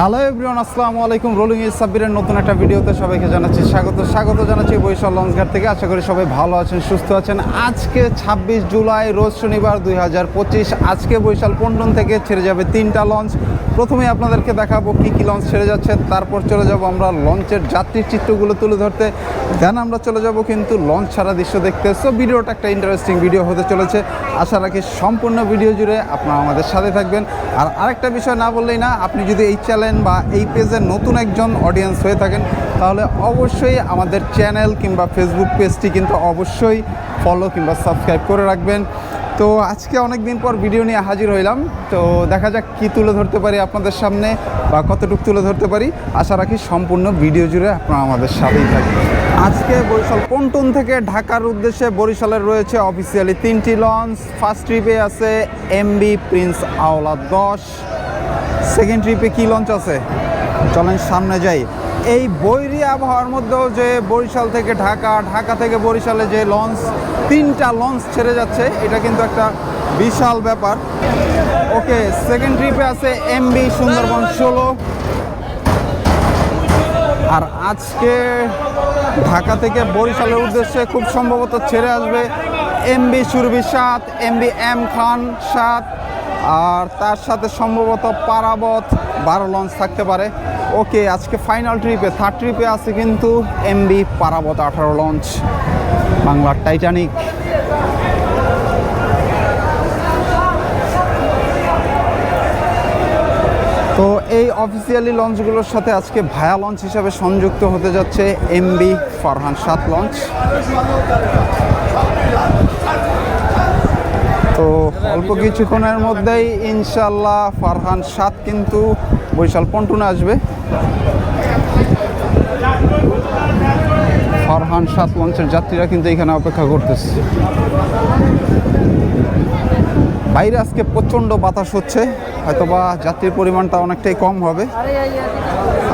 Hello everyone, আসসালামু আলাইকুম। Rolling is সাব্বিরের নতুন একটা ভিডিওতে সবাইকে জানাচ্ছি স্বাগত। স্বাগত জানাচ্ছি বৈশাল লঞ্চঘাট থেকে। আশা করি সবাই ভালো আছেন, সুস্থ আছেন। আজকে ছাব্বিশ জুলাই, রোজ শনিবার দুই হাজার পঁচিশ। আজকে বৈশাল পন্টন থেকে ছেড়ে যাবে তিনটা লঞ্চ। প্রথমে আপনাদেরকে দেখাবো কী কী লঞ্চ ছেড়ে যাচ্ছে। তারপর চলে যাব আমরা লঞ্চের যাত্রীর চিত্রগুলো তুলে ধরতে। দেন আমরা চলে যাব কিন্তু লঞ্চ ছাড়া দৃশ্য দেখতে। সো ভিডিওটা একটা ইন্টারেস্টিং ভিডিও হতে চলেছে। আশা রাখি সম্পূর্ণ ভিডিও জুড়ে আপনারা আমাদের সাথে থাকবেন। আর আরেকটা বিষয় না বললেই না, আপনি যদি এই চ্যানেল বা এই পেজের নতুন একজন অডিয়েন্স হয়ে থাকেন, তাহলে অবশ্যই আমাদের চ্যানেল কিংবা ফেসবুক পেজটি কিন্তু অবশ্যই ফলো কিংবা সাবস্ক্রাইব করে রাখবেন। তো আজকে অনেক দিন পর ভিডিও নিয়ে হাজির হইলাম। তো দেখা যাক কি তুলে ধরতে পারি আপনাদের সামনে বা কতটুকু তুলে ধরতে পারি। আশা রাখি সম্পূর্ণ ভিডিও জুড়ে আপনারা আমাদের সাথেই থাকবেন। আজকে বরিশাল পন্টন থেকে ঢাকার উদ্দেশ্যে বরিশালের রয়েছে অফিসিয়ালি তিনটি লঞ্চ ফার্স্ট ট্রিপে আছে এমবি প্রিন্স আওলা দশ। সেকেন্ড ট্রিপে কি লঞ্চ আছে? চলেন সামনে যাই। এই বৈরী আবহাওয়ার মধ্যেও যে বরিশাল থেকে ঢাকা ঢাকা থেকে বরিশালে যে লঞ্চ তিনটা লঞ্চ ছেড়ে যাচ্ছে, এটা কিন্তু একটা বিশাল ব্যাপার। ওকে সেকেন্ড ট্রিপে আছে এমবি সুন্দরবন ষোলো। আর আজকে ঢাকা থেকে বরিশালের উদ্দেশ্যে খুব সম্ভবত ছেড়ে আসবে এমবি সুরভি সাত এমবি এম খান সাত। আর তার সাথে সম্ভবত পারাবত বারো লঞ্চ থাকতে পারে। ওকে, আজকে ফাইনাল ট্রিপে থার্ড ট্রিপে আছে কিন্তু এমবি পারাবত আঠারো লঞ্চ বাংলার টাইটানিক তো এই অফিসিয়ালি লঞ্চগুলোর সাথে আজকে ভায়া লঞ্চ হিসাবে সংযুক্ত হতে যাচ্ছে এমবি ফারহান সাত লঞ্চ তো অল্প কিছুক্ষণের মধ্যেই ইনশাল্লাহ ফারহান সাত কিন্তু বৈশাল পন্টুনে আসবে। ফারহান সাত লঞ্চের যাত্রীরা কিন্তু এখানে অপেক্ষা করতেছে। বাইরে আজকে প্রচণ্ড বাতাস হচ্ছে, হয়তোবা যাত্রীর পরিমাণটা অনেকটাই কম হবে।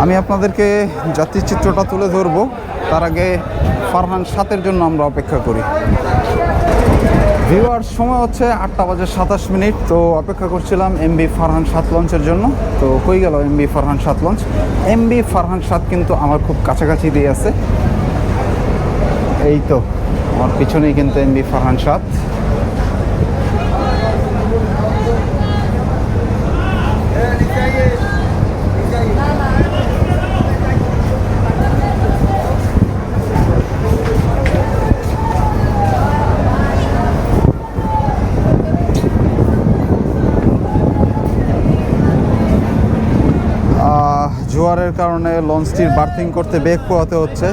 আমি আপনাদেরকে যাত্রীর চিত্রটা তুলে ধরবো, তার আগে ফারহান সাতের জন্য আমরা অপেক্ষা করি। ভিউয়ার সময় হচ্ছে আটটা বাজে সাতাশ মিনিট, তো অপেক্ষা করছিলাম এমবি ফারহান সাত লঞ্চের জন্য। তো কই গেল এমবি ফারহান সাত লঞ্চ। এমবি ফারহান সাত কিন্তু আমার খুব কাছাকাছি দিয়ে আছে। এই তো, আমার পিছনেই কিন্তু এমবি ফারহান সাত। কারণে লঞ্চটির বার্থিং করতে বেগ পোয়াতে হচ্ছে।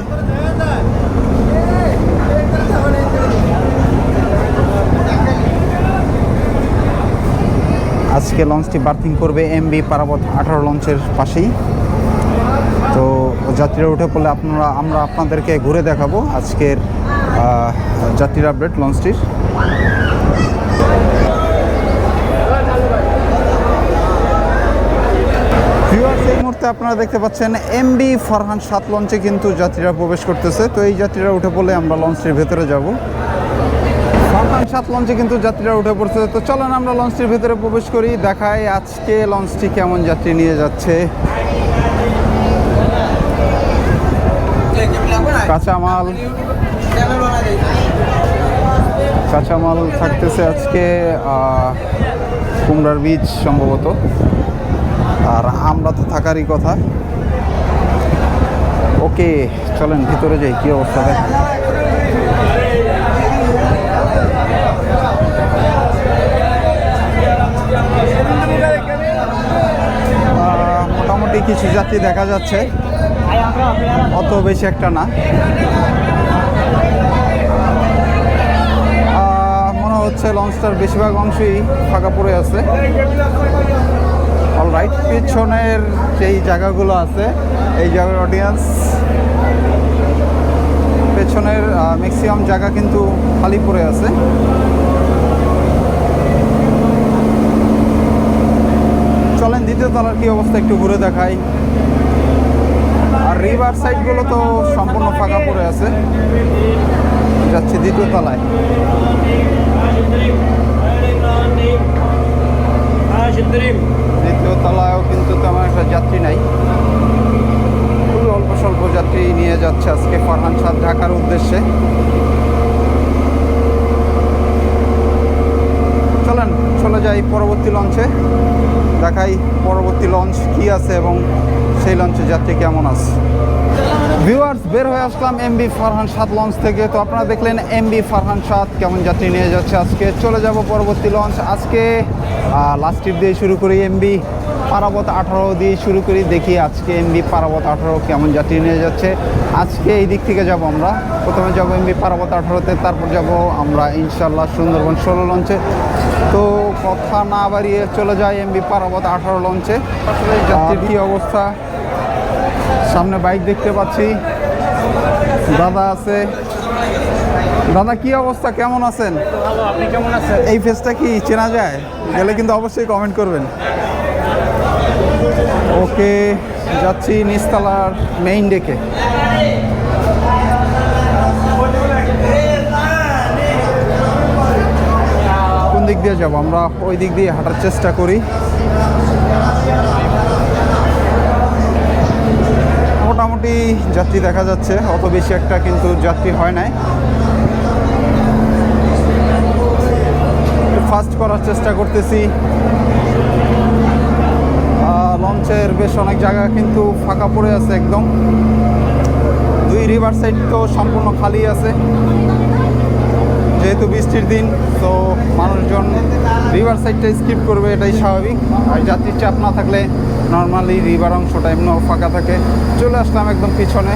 আজকে লঞ্চটি বার্থিং করবে এমবি পারাবত আঠারো লঞ্চের পাশেই। তো যাত্রীরা উঠে পড়লে আপনারা, আমরা আপনাদেরকে ঘুরে দেখাবো আজকের যাত্রীর আপডেট লঞ্চটির ভিউয়ার্স এই মুহূর্তে আপনারা দেখতে পাচ্ছেন এমবি ফরহান সাত লঞ্চে কিন্তু যাত্রীরা প্রবেশ করতেছে। তো এই যাত্রীরা উঠে পড়লে আমরা লঞ্চটির ভেতরে যাব। ফরহান সাত লঞ্চে কিন্তু যাত্রীরা উঠে পড়ছে। তো চলেন আমরা লঞ্চটির ভেতরে প্রবেশ করি, দেখাই আজকে লঞ্চটি কেমন যাত্রী নিয়ে যাচ্ছে। কাঁচামাল। কাঁচামাল থাকতেছে আজকে কুমড়ার বীজ সম্ভবত। আর আমরা তো থাকারই কথা। ওকে, চলেন, ভিতরে যাই, কি অবস্থা দেখ। মোটামুটি কিছু যাত্রী দেখা যাচ্ছে। অত বেশি একটা না। মনে হচ্ছে লঞ্চটার বেশিরভাগ অংশই ফাঁকা পড়ে আছে। পিছনের যেই জায়গাগুলো আছে এই জায়গার অডিয়েন্স পেছনের ম্যাক্সিমাম জায়গা কিন্তু খালি পড়ে আছে। চলেন দ্বিতীয় তলার কি অবস্থা একটু ঘুরে দেখাই। আর রিভার সাইডগুলো তো সম্পূর্ণ ফাঁকা পড়ে আছে। যাচ্ছি দ্বিতীয় তলায়। দ্বিতীয় তলায়ও কিন্তু তেমন একটা যাত্রী নাই। খুবই অল্প স্বল্প যাত্রী নিয়ে যাচ্ছে আজকে ফারহান সাদ ঢাকার উদ্দেশ্যে। চলেন, চলে যাই পরবর্তী লঞ্চে। দেখাই পরবর্তী লঞ্চ কি আছে এবং সেই লঞ্চে যাত্রী কেমন আছে। ভিউয়ার্স বের হয়ে আসলাম এমবি ফারহান সাত লঞ্চ থেকে। তো আপনারা দেখলেন এম বি ফারহান সাত কেমন যাত্রী নিয়ে যাচ্ছে আজকে। চলে যাব পরবর্তী লঞ্চ। আজকে লাস্ট ট্রিপ দিয়ে শুরু করি এমবি পারাবত আঠারো দিয়ে শুরু করি দেখি আজকে এমবি পারাবত আঠারো কেমন যাত্রী নিয়ে যাচ্ছে। আজকে এই দিক থেকে যাব আমরা। প্রথমে যাব এমবি পারাবত আঠারোতে তারপর যাব আমরা ইনশাল্লাহ সুন্দরবন ষোলো লঞ্চে তো কথা না বাড়িয়ে চলে যায় এমবি পারাবত আঠারো লঞ্চে আসলে যাত্রীর কী অবস্থা? সামনে বাইক দেখতে পাচ্ছি। দাদা আছে। দাদা কি অবস্থা? কেমন আছেন? আপনি কেমন আছেন? এই ফেসটা কি চেনা যায়? গেলে কিন্তু অবশ্যই কমেন্ট করবেন। ওকে, যাচ্ছি নিস্তালার মেইন ডেকে কোন দিক দিয়ে যাব? আমরা ওই দিক দিয়ে হাঁটার চেষ্টা করি। মোটামুটি যাত্রী দেখা যাচ্ছে, অত বেশি একটা কিন্তু যাত্রী হয় নাই। ফাস্ট করার চেষ্টা করতেছি। বেশ অনেক জায়গা কিন্তু ফাঁকা পড়ে আছে একদম। দুই রিভার সাইড তো সম্পূর্ণ খালি আছে। যেহেতু বৃষ্টির দিন, তো মানুষজন রিভার সাইডটা স্কিপ করবে, এটাই স্বাভাবিক। আর যাত্রীর চাপ না থাকলে নর্মালি রিভার অংশটা এমনিও ফাঁকা থাকে। চলে আসলাম একদম পিছনে।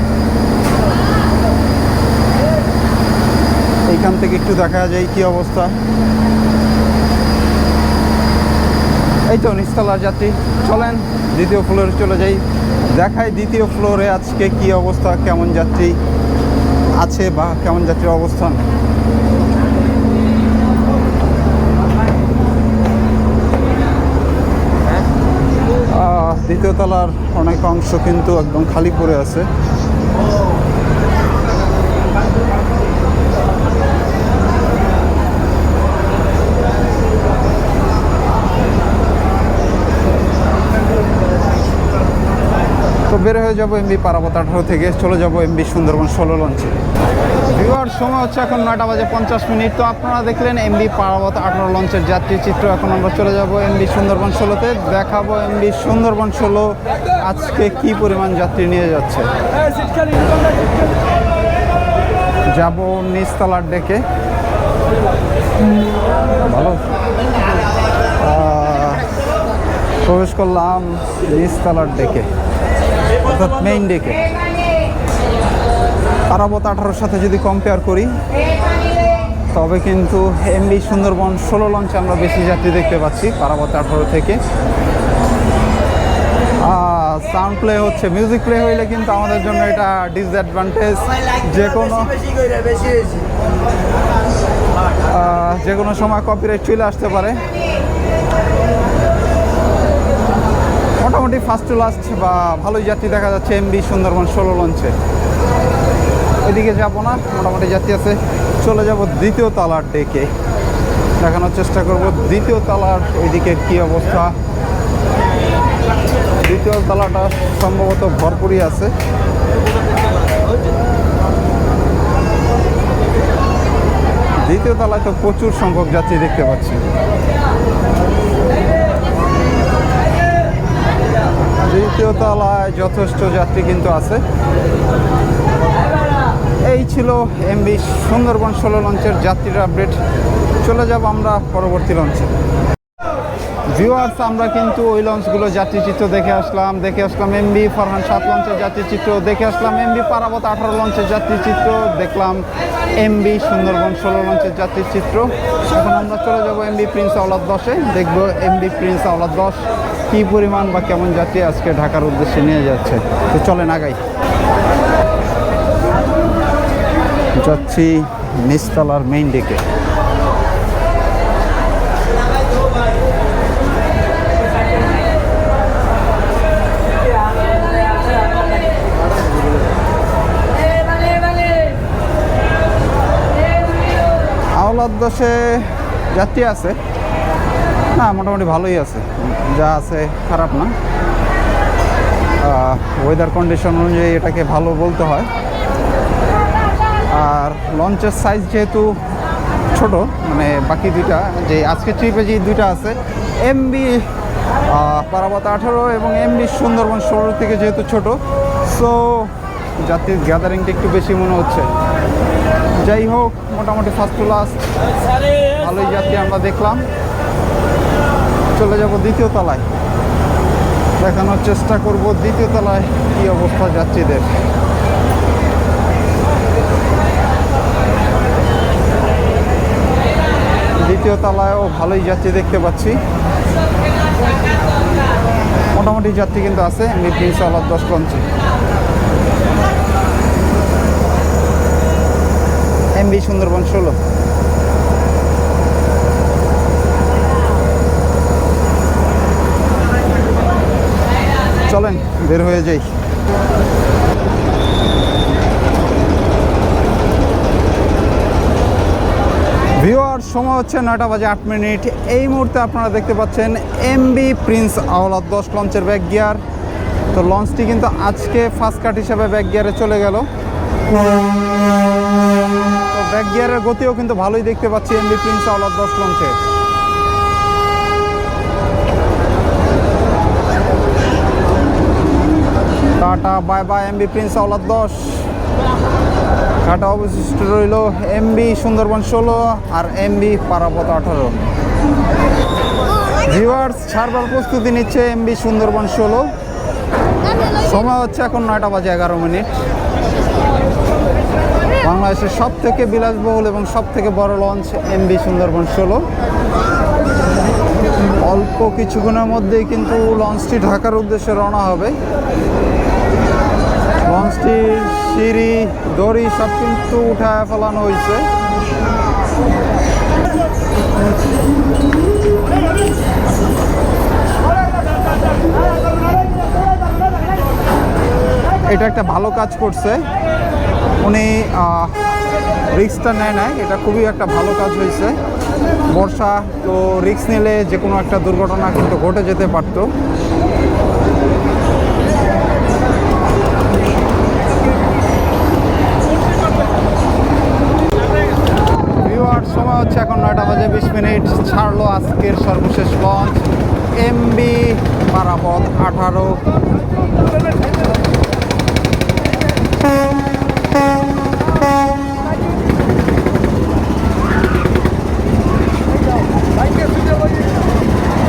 এইখান থেকে একটু দেখা যায় কি অবস্থা। এই তো নিস্তলার যাত্রী চলেন দ্বিতীয় ফ্লোরে চলে যাই। দেখাই দ্বিতীয় ফ্লোরে আজকে কি অবস্থা, কেমন যাত্রী আছে বা কেমন যাত্রীর অবস্থান? দ্বিতীয় তলার অনেক অংশ কিন্তু একদম খালি পড়ে আছে। বের হয়ে যাব এমবি পারাবত আঠারো থেকে চলে যাব এমবি সুন্দরবন ষোলো লঞ্চে ভিউয়ার সময় হচ্ছে এখন নয়টা বাজে পঞ্চাশ মিনিট। তো আপনারা দেখলেন এমবি পারাবত আঠারো লঞ্চের যাত্রী চিত্র। এখন আমরা চলে যাব এমবি সুন্দরবন ষোলোতে। দেখাবো এমবি সুন্দরবন ষোলো আজকে কি পরিমাণ যাত্রী নিয়ে যাচ্ছে। যাব নিচতলার ডেকে। ভালো। প্রবেশ করলাম নিচতলার ডেকে। অর্থাৎ মেইন ডেকে পারাবত আঠারোর সাথে যদি কম্পেয়ার করি, তবে কিন্তু এমবি সুন্দরবন ষোলো লঞ্চে আমরা বেশি যাত্রী দেখতে পাচ্ছি পারাবত আঠারো থেকে। সাউন্ড প্লে হচ্ছে মিউজিক প্লে হইলে কিন্তু আমাদের জন্য এটা ডিসঅ্যাডভান্টেজ যে কোনো যে কোনো সময় কপিরাইট চলে আসতে পারে। মোটামুটি ফার্স্ট টু লাস্ট বা ভালোই যাত্রী দেখা যাচ্ছে এমবি সুন্দরবন ষোলো লঞ্চে এদিকে যাব না, মোটামুটি যাত্রী আছে। চলে যাব দ্বিতীয় তালার ডেকে দেখানোর চেষ্টা করব দ্বিতীয় তালার ওইদিকে কি অবস্থা। দ্বিতীয় তালাটা সম্ভবত ভরপুরই আছে। দ্বিতীয় তলায় তো প্রচুর সংখ্যক যাত্রী দেখতে পাচ্ছি। দ্বিতীয় তলায় যথেষ্ট যাত্রী কিন্তু আছে। এই ছিল এমবি সুন্দরবন ষোলো লঞ্চের যাত্রীর আপডেট। চলে যাব আমরা পরবর্তী লঞ্চে। ভিউয়ার্স আমরা কিন্তু ওই লঞ্চগুলো যাত্রী চিত্র দেখে আসলাম। দেখে আসলাম এমবি ফরহান সাত লঞ্চের যাত্রী চিত্র। দেখে আসলাম এমবি পারাবত আঠারো লঞ্চের যাত্রী চিত্র। দেখলাম এমবি সুন্দরবন ষোলো লঞ্চের যাত্রী চিত্র। এখন আমরা চলে যাব এমবি প্রিন্স আওলাদ দশে। দেখব এমবি প্রিন্স আওলাদ দশ। কী পরিমাণ বা কেমন যাত্রী আজকে ঢাকার উদ্দেশ্যে নিয়ে যাচ্ছে? তো চলেন আগাই। যাচ্ছি নিচতলার মেইন ডেকে আওলাদ দশে যাত্রী আছে। না, মোটামুটি ভালোই আছে। যা আছে খারাপ না। ওয়েদার কন্ডিশন অনুযায়ী এটাকে ভালো বলতে হয়। আর লঞ্চের সাইজ যেহেতু ছোট মানে বাকি দুইটা, যে আজকে ট্রিপে যে দুইটা আছে এমবি পারাবত আঠারো এবং এমবি সুন্দরবন ষোলো থেকে যেহেতু ছোট সো যাত্রীর গ্যাদারিংটা একটু বেশি মনে হচ্ছে। যাই হোক, মোটামুটি ফার্স্ট টু লাস্ট ভালোই যাত্রী আমরা দেখলাম। চলে যাব দ্বিতীয় তলায়। দেখানোর চেষ্টা করব দ্বিতীয় তলায় কী অবস্থা যাত্রীদের। দ্বিতীয় তলায়ও ভালোই যাত্রী দেখতে পাচ্ছি। মোটামুটি যাত্রী কিন্তু আছে এমনি প্রিন্স আলাদ দশ লঞ্চে এমবি সুন্দরবন ষোলো চলেন বের হয়ে যাই। ভিওয়ার সময় হচ্ছে নয়টা বাজে আট মিনিট। এই মুহূর্তে আপনারা দেখতে পাচ্ছেন এমবি প্রিন্স আওলাদ দশ লঞ্চের ব্যাক গিয়ার তো লঞ্চটি কিন্তু আজকে ফার্স্ট কাট হিসাবে ব্যাক গিয়ারে চলে গেল। তো ব্যাক গিয়ারের গতিও কিন্তু ভালোই দেখতে পাচ্ছি এমবি প্রিন্স আওলাদ দশ লঞ্চে। Tata, bye bye MB prince Awlad দশ। ঘাটা অবশিষ্ট রইল এমবি সুন্দরবন ষোলো আর এমবি পারাপত আঠারো। ভিউয়ার্স ছাড়বার প্রস্তুতি নিচ্ছে এমবি সুন্দরবন ষোলো। সময় হচ্ছে এখন নয়টা বাজে এগারো মিনিট। বাংলাদেশের সব থেকে বিলাসবহুল এবং সব থেকে বড় লঞ্চ এমবি সুন্দরবন ষোলো। অল্প কিছুক্ষণের মধ্যেই কিন্তু লঞ্চটি ঢাকার উদ্দেশ্যে রওনা হবে। লঞ্চটির সিঁড়ি দড়ি সব কিন্তু উঠায় ফেলানো হয়েছে। এটা একটা ভালো কাজ করছে। উনি রিক্সটা নেয় নাই, এটা খুবই একটা ভালো কাজ হয়েছে। বর্ষা তো রিক্স নিলে যে কোনো একটা দুর্ঘটনা কিন্তু ঘটে যেতে পারতো।